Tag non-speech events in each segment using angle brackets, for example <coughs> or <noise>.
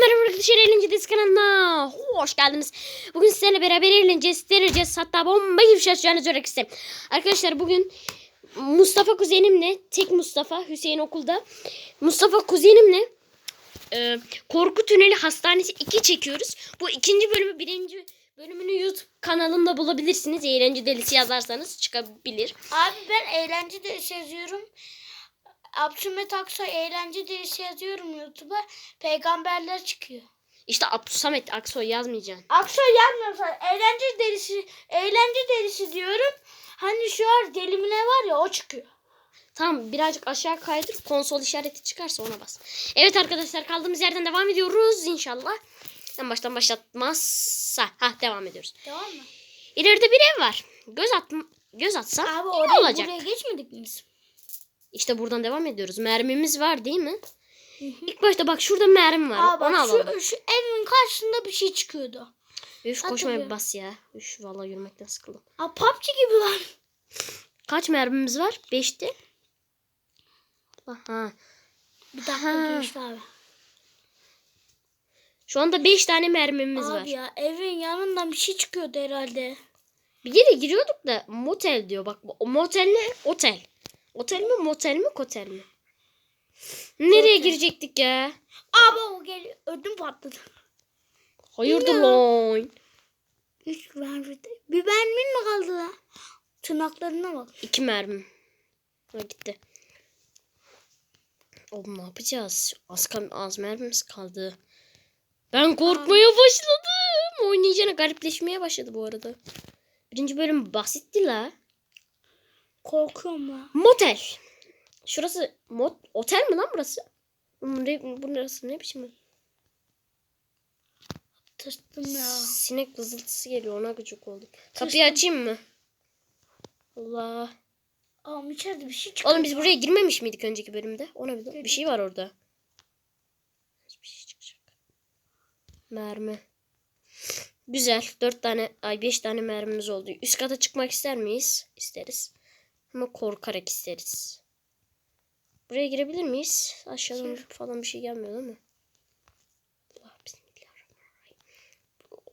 merhaba arkadaşlar Eğlenceli kanalına hoş geldiniz. Bugün sizlerle beraber eğleneceğiz, deneyeceğiz. Hatta bomba gibi şaşacağınızı öğretmek isterim. Arkadaşlar bugün Mustafa kuzenimle, tek Mustafa, Hüseyin okulda. Mustafa kuzenimle e, Korku Tüneli Hastanesi 2 çekiyoruz. Bu ikinci bölümü, birinci bölümünü YouTube kanalımda bulabilirsiniz. Eğlence delisi yazarsanız çıkabilir. Abi ben eğlence dersi yazıyorum. Abdülhamit Aksoy eğlence dersi yazıyorum YouTube'a. Peygamberler çıkıyor. İşte Abdülsamet Aksoy yazmayacaksın. Aksoy yazmıyorsan eğlence derisi eğlence derisi diyorum. Hani şu an delimine var ya o çıkıyor. Tamam birazcık aşağı kaydır. Konsol işareti çıkarsa ona bas. Evet arkadaşlar kaldığımız yerden devam ediyoruz inşallah. En baştan başlatmazsa. Ha devam ediyoruz. Tamam mı? İleride bir ev var. Göz at göz atsam Abi ne oraya, olacak? buraya geçmedik mi biz? İşte buradan devam ediyoruz. Mermimiz var değil mi? İlk başta bak şurada mermi var. Aa, Onu bak alalım. şu, şu evin karşısında bir şey çıkıyordu. Üf koşmaya bir bas ya. Üf vallahi yürümekten sıkıldım. Aa PUBG gibi lan. Kaç mermimiz var? Beşti. Aha. Bir dakika geçti abi. Şu anda beş tane mermimiz Abi var. ya evin yanından bir şey çıkıyordu herhalde. Bir yere giriyorduk da motel diyor. Bak o motel ne? Otel. Otel mi motel mi kotel mi? Nereye Otel. girecektik ya? Abi o geliyor. Ödüm patladı. Hayırdır lan? Hiç vermedi. Bir mermin mi kaldı lan? Tırnaklarına bak. İki mermi. Ha gitti. Oğlum ne yapacağız? Az, az mermimiz kaldı. Ben korkmaya başladım. Oynayacağına garipleşmeye başladı bu arada. Birinci bölüm basitti la. Korkuyorum lan. Motel. Şurası mot otel mi lan burası? Bu ne, bu neresi ne biçim? ev? Tırstım ya. Sinek vızıltısı geliyor ona gıcık oldum. Tırstım. Kapıyı açayım mı? Allah. Aa içeride bir şey çıkıyor. Oğlum biz buraya girmemiş miydik önceki bölümde? Ona bir, bir şey var orada. Bir şey çıkacak. Mermi. Güzel. Dört tane, ay beş tane mermimiz oldu. Üst kata çıkmak ister miyiz? İsteriz. Ama korkarak isteriz. Buraya girebilir miyiz? Aşağıdan falan bir şey gelmiyor değil mi? Allah bismillahirrahmanirrahim.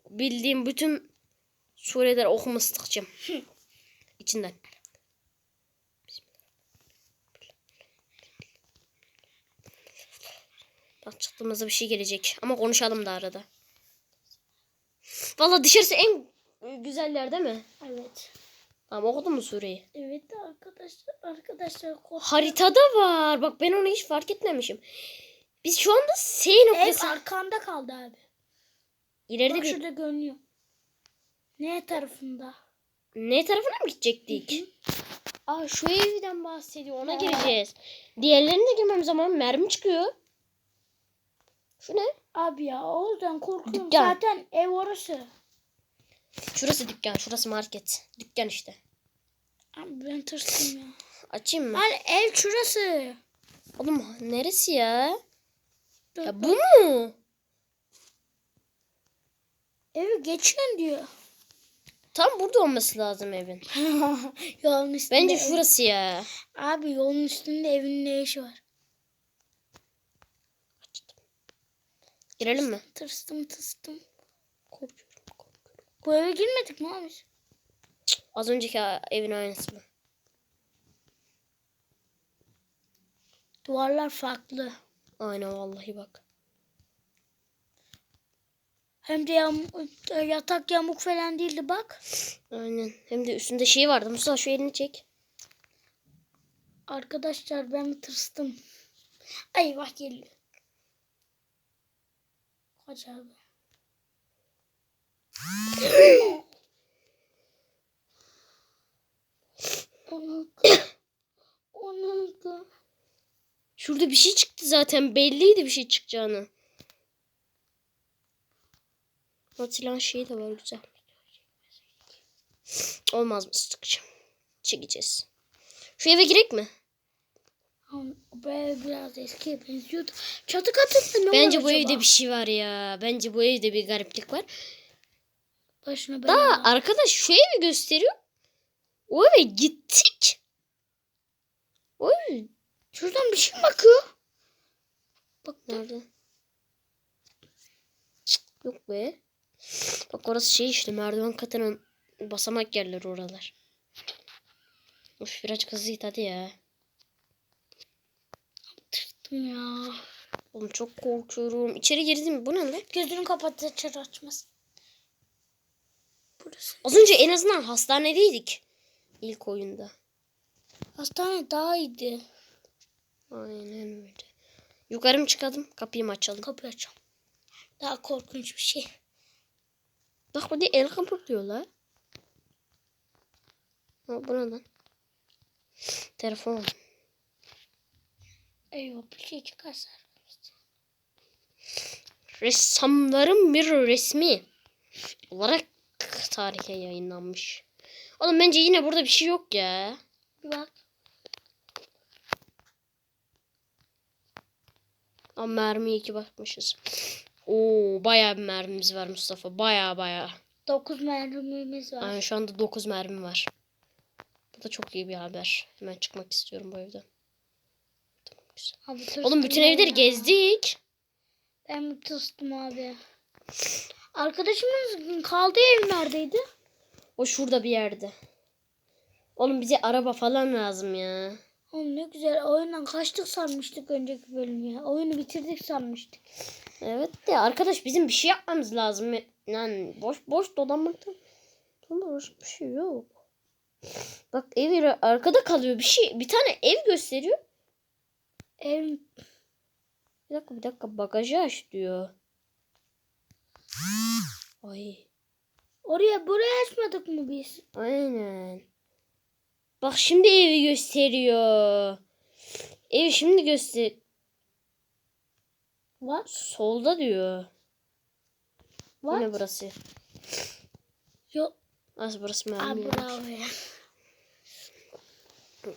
Bildiğim bütün sureler okuma sıkacağım. <laughs> İçinden. Bak çıktığımızda bir şey gelecek. Ama konuşalım da arada. Valla dışarısı en güzel yer değil mi? Evet. Tamam okudun mu sureyi? Evet de arkadaşlar arkadaşlar. Haritada var. Bak ben onu hiç fark etmemişim. Biz şu anda S Ev noktası. arkanda kaldı abi. İleride Bak bir şurada görünüyor. Ne tarafında? ne tarafına mı gidecektik? Aa şu evden bahsediyor. Ona gireceğiz. Diğerlerine de girmem zaman mermi çıkıyor. Şu ne? Abi ya o yüzden korkuyorum. Dükkan. Zaten ev orası. Şurası dükkan, şurası market. Dükkan işte. Abi ben tırstım ya. Açayım mı? Hani ev şurası. Oğlum neresi ya? Dur, Ya bu mu? Evi geçiyorsun diyor. Tam burada olması lazım evin. <laughs> yolun üstünde. Bence ev- şurası ya. Abi yolun üstünde evin ne işi var? Girelim mi? Tırstım tırstım. Bu eve girmedik mi abi? Az önceki evin aynısı mı? Duvarlar farklı. Aynen vallahi bak. Hem de yam yatak yamuk falan değildi bak. Aynen. Hem de üstünde şey vardı. Mustafa şu elini çek. Arkadaşlar ben tırstım. Ay bak geliyor. Kaç abi. Onu da. Şurada bir şey çıktı zaten. Belliydi bir şey çıkacağını. Atilla şeyi de var güzel. Olmaz mı sıkacağım. Çekeceğiz. Şu eve girek mi? Böyle biraz eskiye benziyordu. Çatı katında ne Bence bu acaba? evde bir şey var ya. Bence bu evde bir gariplik var. Başına Daha bela. arkadaş şu evi gösteriyor. O eve gittik. O ev Şuradan bir şey bakıyor? Bak nerede? Yok be. Bak orası şey işte merdiven katının basamak yerleri oralar. Of birazcık hızlı git hadi ya. Tırstım ya. Oğlum çok korkuyorum. İçeri girdim. Bu ne lan? Gözünü kapat açar açmaz. Burası. Az önce en azından hastanedeydik. İlk oyunda. Hastane daha iyiydi. Aynen öyle. Yukarı mı çıkalım? Kapıyı mı açalım? Kapıyı açalım. Daha korkunç bir şey. Bak bu de el kapatıyorlar. Ha, bu ne lan? Telefon. Eyvah bir şey çıkarsa. Ressamların bir resmi olarak tarihe yayınlanmış. Oğlum bence yine burada bir şey yok ya. Bir bak. Ama mermiye iki bakmışız. Oo bayağı bir mermimiz var Mustafa. Bayağı bayağı. 9 mermimiz var. Yani şu anda 9 mermi var. Bu da çok iyi bir haber. Hemen çıkmak istiyorum bu evden. Tamam, güzel. Abi, Oğlum bütün evleri ya. gezdik. Ben tırstım abi. Arkadaşımız kaldığı ev neredeydi? O şurada bir yerde. Oğlum bize araba falan lazım ya. Oğlum ne güzel oyundan kaçtık sanmıştık önceki bölüm ya. Oyunu bitirdik sanmıştık. Evet de arkadaş bizim bir şey yapmamız lazım. Yani boş boş dolanmaktan. Boş bir şey yok. Bak ev arkada kalıyor bir şey. Bir tane ev gösteriyor. Ev Bir dakika bir dakika bagajı aç diyor. Ay oraya buraya açmadık mı biz? aynen. Bak şimdi evi gösteriyor. Evi şimdi göster. Var. Solda diyor. Var. Yine burası. Yok. Az burası Aa, mermi. bravo ya.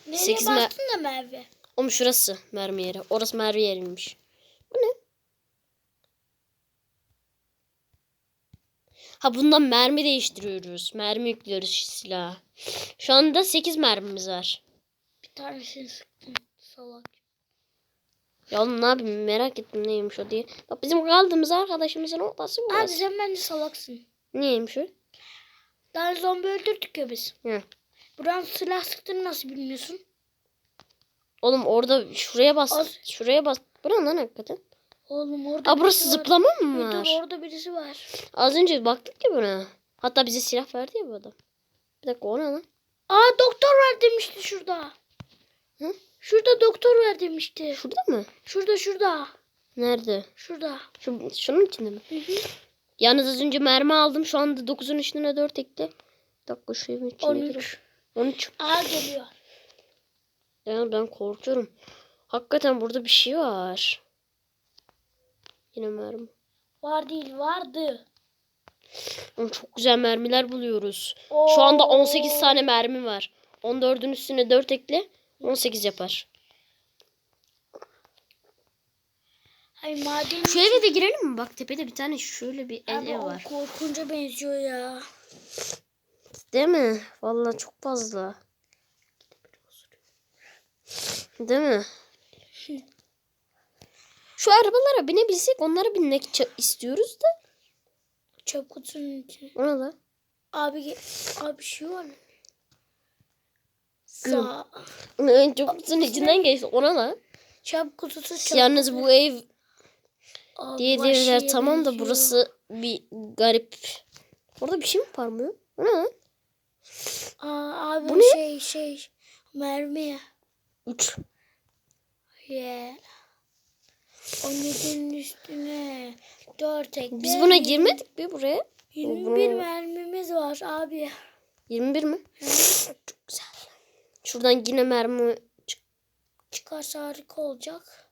Nereye 8 mer bastın da Merve? Oğlum şurası mermi yeri. Orası mermi yeriymiş. Bu ne? Ha bundan mermi değiştiriyoruz. Mermi yüklüyoruz silaha. Şu anda 8 mermimiz var. Bir tanesini sıktım. Salak. Ya oğlum ne yapayım merak ettim neymiş o diye. Bak bizim kaldığımız arkadaşımızın ortası Abi burası. sen bence salaksın. Neymiş o? Daha zombi öldürdük ya biz. Hı. Buranın silah sıktığını nasıl bilmiyorsun? Oğlum orada şuraya bas. Az- Şuraya bas. Bu ne lan hakikaten? Oğlum orada Aa burası birisi var. zıplama mı var? Dur orada birisi var. Az önce baktık ya buna. Hatta bize silah verdi ya bu adam. Bir dakika o ne lan? Aa doktor var demişti şurada. Hı? Şurada doktor var demişti. Şurada mı? Şurada şurada. Nerede? Şurada. Şu, şunun içinde mi? Hı hı. Yalnız az önce mermi aldım. Şu anda 9'un üstüne 4 ekle. Bir dakika şu evin içine 13. gireyim. 13. Aa geliyor. Ya ben korkuyorum. Hakikaten burada bir şey var. Yine mermi. Var değil vardı. Oğlum çok güzel mermiler buluyoruz. Şu anda 18 tane mermi var. 14'ün üstüne 4 ekle. 18 yapar. Ay maden. Şu eve de girelim mi? Bak tepede bir tane şöyle bir Abi ev var. korkunca benziyor ya. Değil mi? Vallahi çok fazla. Değil mi? Şu arabalara binebilsek onlara binmek istiyoruz da. Çöp kutusunun içine. Ona da. Abi abi bir şey var. Güm. Sağ. Çok kutunun içinden geçti. Ona da. Çöp kutusu çöp. Yalnız bu ev Aa, diye evler tamam da burası bir garip. Orada bir şey mi parlıyor? Bu ne lan? Aa, abi Bu ne? şey şey mermi. 3. Yeah. 17'nin üstüne 4 ekle. Biz buna girmedik mi buraya? 21 Bunu- mermimiz var abi. 21 mi? Çok güzel. Şuradan yine mermi çık. Çıkarsa harika olacak.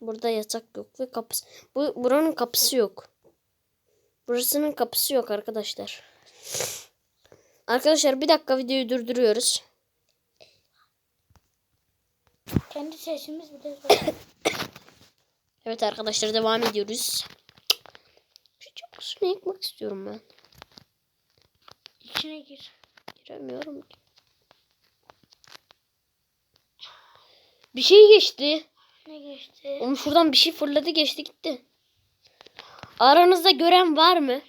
Burada yatak yok ve kapısı. Bu buranın kapısı yok. Burasının kapısı yok arkadaşlar. Arkadaşlar bir dakika videoyu durduruyoruz. Kendi sesimiz bile. <coughs> Evet arkadaşlar devam ediyoruz. Şu çabuk yıkmak istiyorum ben. İçine gir. Giremiyorum ki. Bir şey geçti. Ne geçti? Oğlum şuradan bir şey fırladı geçti gitti. Aranızda gören var mı?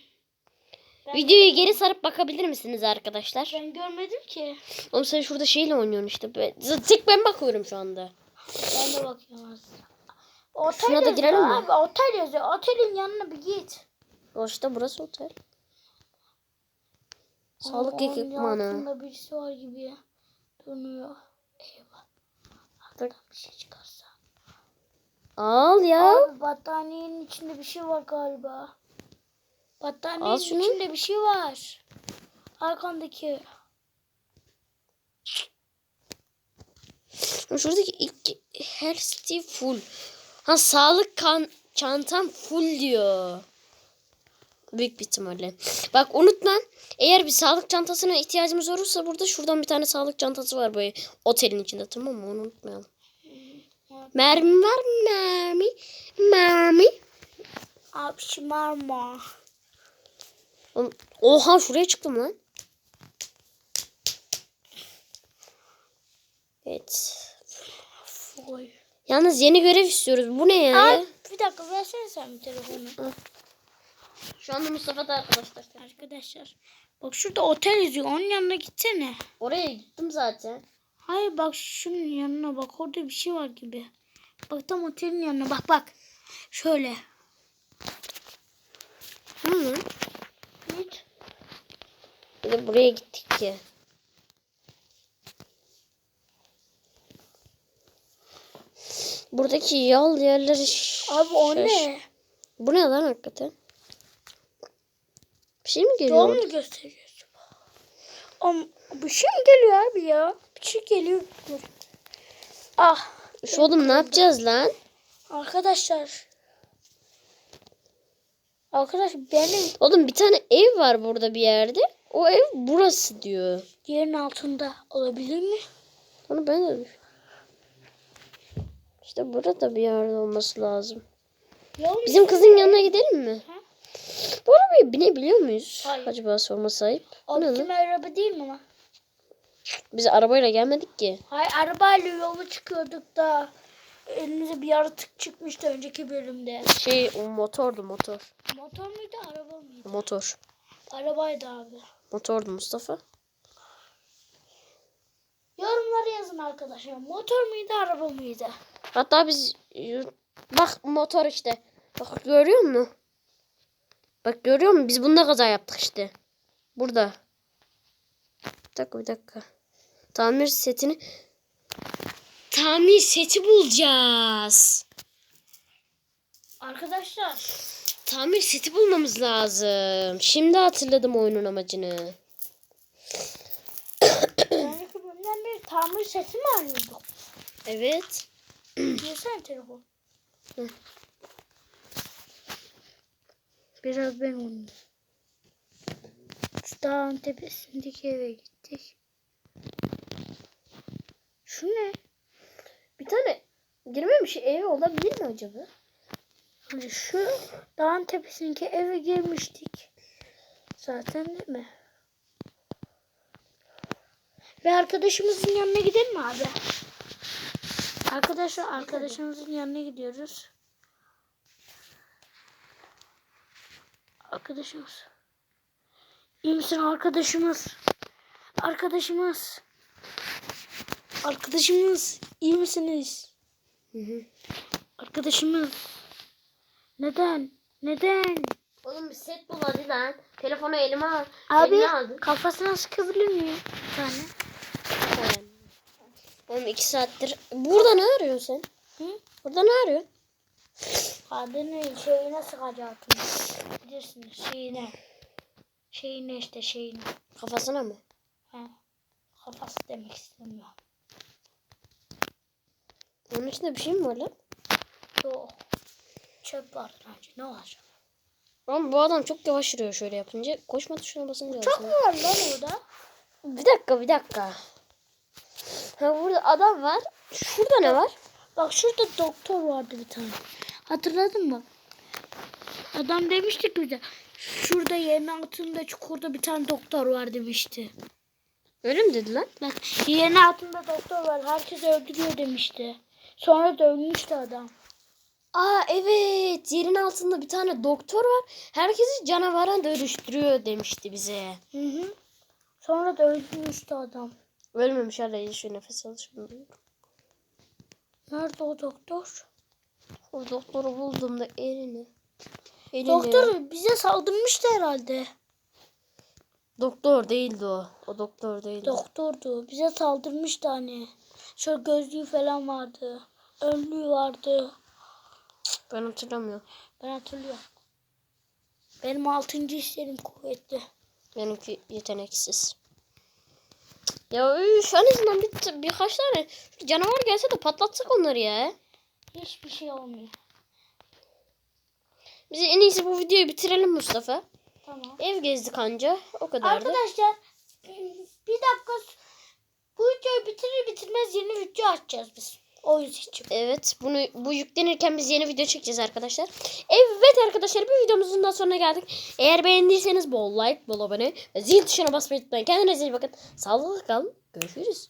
Ben- Videoyu geri sarıp bakabilir misiniz arkadaşlar? Ben görmedim ki. Oğlum sen şurada şeyle oynuyorsun işte. Tek ben bakıyorum şu anda. Ben de bakıyorum aslında. Otel Şuna da girelim mi? Abi, otel yazıyor. Otelin yanına bir git. O işte burası otel. Sağlık Ama onun ekipmanı. altında birisi var gibi dönüyor. Eyvah. Arkadan bir şey çıkarsa. Al ya. Abi battaniyenin içinde bir şey var galiba. Battaniyenin Al şunu. içinde bir şey var. Arkandaki. Şuradaki ilk her full. Ha sağlık kan çantam full diyor. Büyük bir ihtimalle. Bak unutma. Eğer bir sağlık çantasına ihtiyacımız olursa burada şuradan bir tane sağlık çantası var böyle otelin içinde tamam mı? Onu unutmayalım. Mermi var mı? Mermi. Mermi. Abi şımarma. Oha şuraya çıktım lan. Evet. Oy. Yalnız yeni görev istiyoruz. Bu ne ya? Abi bir dakika versene sen bir telefonu. Şu anda Mustafa da arkadaşlar. Arkadaşlar. Bak şurada otel yazıyor. Onun yanına gitsene. Oraya gittim zaten. Hayır bak şunun yanına bak. Orada bir şey var gibi. Bak tam otelin yanına bak bak. Şöyle. Hı. Git. Bir de buraya gittik ki. Buradaki yol yerleri Abi o şaş- ne? Bu ne lan hakikaten? Bir şey mi geliyor? mu gösteriyorsun? Ama bir şey mi geliyor abi ya? Bir şey geliyor. Ah Şu oğlum ne yapacağız lan? arkadaşlar. Arkadaş benim Oğlum bir tane ev var burada bir yerde. O ev burası diyor. yerin altında olabilir mi? Onu ben de düşün- İşte burada bir yerde olması lazım. Yol Bizim kızın yanına gidelim mi? Ha? Bu arabaya binebiliyor muyuz? Hayır. Acaba sorma sahip. O ne bizim araba değil mi lan? Biz arabayla gelmedik ki. Hayır arabayla yola çıkıyorduk da elimize bir yaratık çıkmıştı önceki bölümde. Şey o motordu motor. Motor muydu araba mıydı? Motor. Arabaydı abi. Motordu Mustafa. Yorumlara yazın arkadaşlar. Motor muydu araba mıydı? Hatta biz bak motor işte. Bak görüyor musun? Bak görüyor musun? Biz bunda kaza yaptık işte. Burada. Bir dakika bir dakika. Tamir setini Tamir seti bulacağız. Arkadaşlar Tamir seti bulmamız lazım. Şimdi hatırladım oyunun amacını. önceki bölümden bir tamir sesi mi arıyorduk? Evet. Girsene telefon. Hı. Biraz ben. Şu Dağın tepesindeki eve gittik. Şu ne? Bir tane girmemiş ev olabilir mi acaba? Hani şu dağın tepesindeki eve girmiştik. Zaten değil mi? Ve arkadaşımızın yanına gidelim mi abi? Arkadaşlar arkadaşımızın yanına gidiyoruz. Arkadaşımız. İyi misin arkadaşımız? Arkadaşımız. Arkadaşımız. iyi misiniz? Hı hı. Arkadaşımız. Neden? Neden? Oğlum bir set bul hadi lan. Telefonu elime al. Abi aldın. kafasına sıkabilir miyim? Bir tane. Oğlum iki saattir. Burada ne arıyorsun sen? Hı? Burada ne arıyorsun? Kadının şeyine sıkacaktım. Bilirsiniz şeyine. Şeyine işte şeyine. Kafasına mı? He. Kafası demek istemiyorum. Onun içinde bir şey mi var lan? Yok. Çöp var bence. Ne olacak? Oğlum bu adam çok yavaş yürüyor şöyle yapınca. Koşma tuşuna basınca. Çok mu var lan orada? Bir dakika bir dakika. Ha burada adam var. Şurada ne var? Bak şurada doktor vardı bir tane. Hatırladın mı? Adam demişti ki bize. Şurada yerin altında çukurda bir tane doktor var demişti. Öyle mi dedi lan? Bak yerin altında doktor var. Herkes öldürüyor demişti. Sonra da ölmüştü adam. Aa evet yerin altında bir tane doktor var. Herkesi canavara dönüştürüyor demişti bize. Hı hı. Sonra da öldürmüştü adam. Ölmemiş şu nefes alışımda. Nerede o doktor? O doktoru bulduğumda elini. elini Doktor bize saldırmıştı herhalde. Doktor değildi o. O doktor değildi. Doktordu. Bize saldırmıştı hani. Şöyle gözlüğü falan vardı. Önlüğü vardı. ben hatırlamıyorum. Ben hatırlıyorum. Benim altıncı hislerim kuvvetli. Benimki yeteneksiz. Ya üf, en azından bir, birkaç tane canavar gelse de patlatsak onları ya. Hiçbir şey olmuyor. Biz en iyisi bu videoyu bitirelim Mustafa. Tamam. Ev gezdik anca. O kadardı. Arkadaşlar bir dakika bu videoyu bitirir bitirmez yeni video açacağız biz. Oyun için. Evet bunu bu yüklenirken biz yeni video çekeceğiz arkadaşlar. Evet arkadaşlar bir videomuzun da sonuna geldik. Eğer beğendiyseniz bol like, bol abone ve zil tuşuna basmayı unutmayın. Kendinize iyi bakın. Sağlıklı kalın. Görüşürüz.